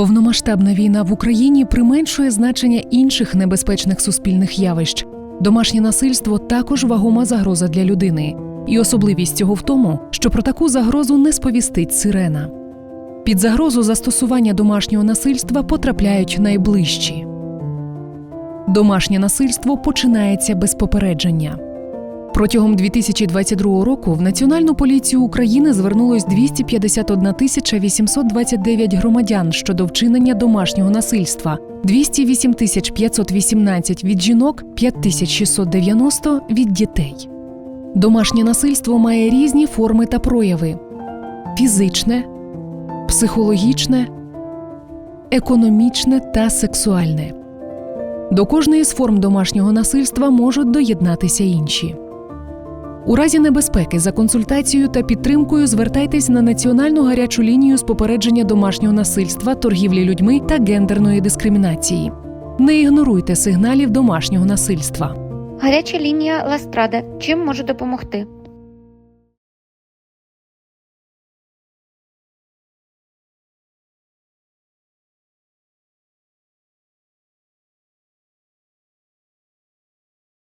Повномасштабна війна в Україні применшує значення інших небезпечних суспільних явищ. Домашнє насильство також вагома загроза для людини, і особливість цього в тому, що про таку загрозу не сповістить сирена. Під загрозу застосування домашнього насильства потрапляють найближчі. Домашнє насильство починається без попередження. Протягом 2022 року в Національну поліцію України звернулось 251 тисяча 829 громадян щодо вчинення домашнього насильства, 208 тисяч 518 від жінок, 5690 від дітей. Домашнє насильство має різні форми та прояви: фізичне, психологічне, економічне та сексуальне. До кожної з форм домашнього насильства можуть доєднатися інші. У разі небезпеки за консультацією та підтримкою звертайтесь на національну гарячу лінію з попередження домашнього насильства, торгівлі людьми та гендерної дискримінації. Не ігноруйте сигналів домашнього насильства. Гаряча лінія Ластрада. Чим можу допомогти?